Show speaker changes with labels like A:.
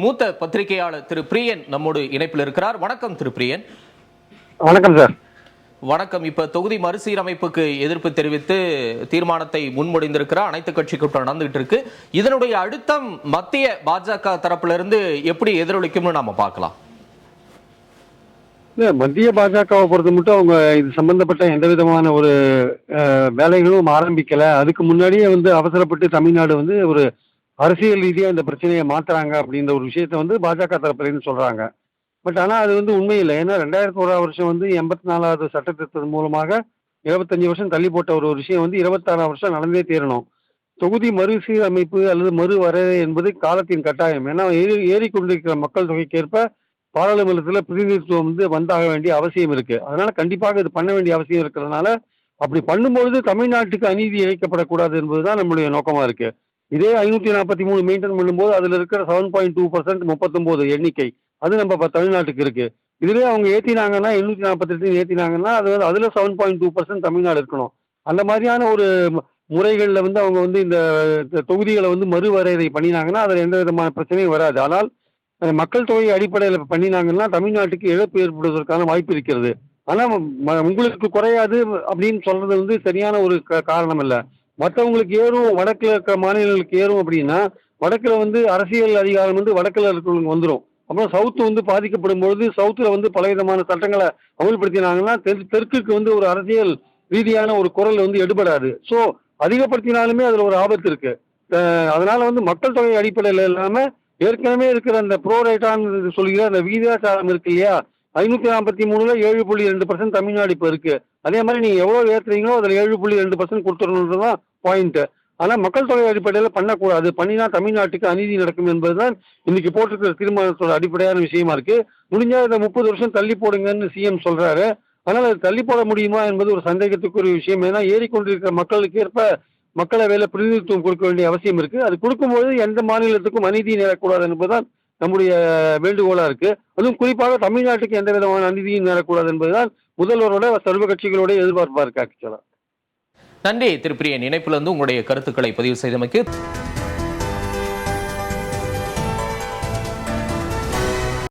A: மூத்த பத்திரிகையாளர் திரு பிரியன் நம்மோடு இணைப்பில் இருக்கிறார். வணக்கம் திரு பிரியன்.
B: வணக்கம் சார்.
A: வணக்கம். இப்ப தொகுதி மறுசீரமைப்புக்கு எதிர்ப்பு தெரிவித்து தீர்மானத்தை முன்மொழிந்திருக்கிற அனைத்து கட்சி கூட்டம் நடந்துகிட்டு இருக்கு. இதனுடைய அழுத்தம் மத்திய பாஜக தரப்புல இருந்து எப்படி எதிரொலிக்கும்னு நாம பார்க்கலாம்.
B: மத்திய பாஜகவை பொறுத்த மட்டும் அவங்க இது சம்பந்தப்பட்ட எந்த விதமான ஒரு வேலைகளும் ஆரம்பிக்கல. அதுக்கு முன்னாடியே வந்து அவசரப்பட்டு தமிழ்நாடு வந்து ஒரு அரசியல் ரீதியா இந்த பிரச்சனையை மாத்துறாங்க அப்படின்ற ஒரு விஷயத்த வந்து பாஜக தரப்புல சொல்கிறாங்க சொல்றாங்க. பட் ஆனா அது வந்து உண்மை இல்லை ஏன்னா ரெண்டாயிரத்தி ஓராவது வருஷம் வந்து எண்பத்தி நாலாவது சட்டத்திட்டத்தின் மூலமாக இருபத்தஞ்சு வருஷம் தள்ளி போட்ட ஒரு விஷயம் வந்து இருபத்தாறாம் வருஷம் நடந்தே தீரணும். தொகுதி மறுசீரமைப்பு அல்லது மறு வரையறை என்பது காலத்தின் கட்டாயம். ஏன்னா ஏறி ஏறிக்கொண்டிருக்கிற மக்கள் தொகைக்கேற்ப பாராளுமன்றத்தில் பிரதிநிதித்துவம் வந்து வந்தாக வேண்டிய அவசியம் இருக்கு. அதனால கண்டிப்பாக இது பண்ண வேண்டிய அவசியம் இருக்கிறதுனால அப்படி பண்ணும்பொழுது தமிழ்நாட்டுக்கு அநீதி இழைக்கப்படக்கூடாது என்பதுதான் நம்மளுடைய நோக்கமா இருக்கு. இதே ஐநூற்றி நாற்பத்தி மூணு மெயின்டைன் பண்ணும்போது அதில் இருக்கிற செவன் பாயிண்ட் டூ பர்சன்ட் முப்பத்தொம்போது எண்ணிக்கை. அது நம்ம இப்போ தமிழ்நாட்டுக்கு இருக்குது இதுவே அவங்க ஏற்றினாங்கன்னா எண்ணூற்றி நாற்பத்தெட்டு ஏற்றினாங்கன்னா அது வந்து அதில் seven point two percent Tamil Nadu இருக்கணும். அந்த மாதிரியான ஒரு முறைகளில் வந்து அவங்க வந்து இந்த தொகுதிகளை வந்து மறுவரையறை பண்ணினாங்கன்னா அதில் எந்த விதமான பிரச்சனையும் வராது. ஆனால் மக்கள் தொகை அடிப்படையில் பண்ணினாங்கன்னா தமிழ்நாட்டுக்கு இழப்பு ஏற்படுவதற்கான வாய்ப்பு இருக்கிறது. ஆனால் ம- உங்களுக்கு குறையாது அப்படின்னு சொல்றது வந்து சரியான ஒரு க- காரணம் இல்லை. மற்றவங்களுக்கு ஏறும் வடக்கில் இருக்கிற மாநிலங்களுக்கு ஏறும் அப்படின்னா வடக்கில் வந்து அரசியல் அதிகாரம் வந்து வடக்கில் இருக்கிறவங்களுக்கு வந்துடும் அப்புறம் சவுத்து வந்து பாதிக்கப்படும் பொழுது சவுத்தில் வந்து பலவிதமான சட்டங்களை அமல்படுத்தினாங்கன்னா தெற்கு தெற்குக்கு வந்து ஒரு அரசியல் ரீதியான ஒரு குரல் வந்து எடுபடாது. ஸோ அதிகப்படுத்தினாலுமே அதில் ஒரு ஆபத்து இருக்கு. அதனால் அதனால வந்து மக்கள் தொகை அடிப்படையில் இல்லாமல் ஏற்கனவே இருக்கிற அந்த ப்ரோ ரேட்டான்னு சொல்கிற அந்த விகிதாச்சாரம் இருக்கு இல்லையா? ஐநூற்றி நாற்பத்தி மூணுல ஏழு புள்ளி ரெண்டு பர்சன்ட் தமிழ்நாடு இப்போ இருக்கு. அதே மாதிரி நீங்கள் எவ்வளோ ஏற்றுறீங்களோ அதில் ஏழு புள்ளி ரெண்டு பர்சன்ட் கொடுத்துடணுன்றதுதான் பாயிண்ட்டு ஆனால் மக்கள் தொகை அடிப்படையில் பண்ணக்கூடாது. பண்ணினா தமிழ்நாட்டுக்கு அநீதி நடக்கும் என்பதுதான் இன்னைக்கு போட்டிருக்கிற தீர்மானத்தோட அடிப்படையான விஷயமா இருக்கு. முடிஞ்சால் இதை முப்பது வருஷம் தள்ளி போடுங்கன்னு சிஎம் சொல்றாரு. அதனால் அது தள்ளி போட முடியுமா என்பது ஒரு சந்தேகத்துக்குரிய விஷயம். ஏன்னா ஏறிக்கொண்டிருக்கிற மக்களுக்கு ஏற்ப மக்களை வேலை பிரதிநிதித்துவம் கொடுக்க வேண்டிய அவசியம் இருக்கு. அது கொடுக்கும்போது எந்த மாநிலத்துக்கும் அநீதி நேரக்கூடாது என்பதுதான் நம்முடைய வேண்டுகோளா இருக்கு. அதுவும் குறிப்பாக தமிழ்நாட்டுக்கு எந்த விதமான அநீதியும் நேரக்கூடாது என்பதுதான் முதல்வரோட சர்வ கட்சிகளோட எதிர்பார்ப்பா இருக்கு ஆக்சுவலா
A: நன்றி திரு பிரியன். இணைப்புல இருந்து உங்களுடைய கருத்துக்களை பதிவு செய்தமைக்கு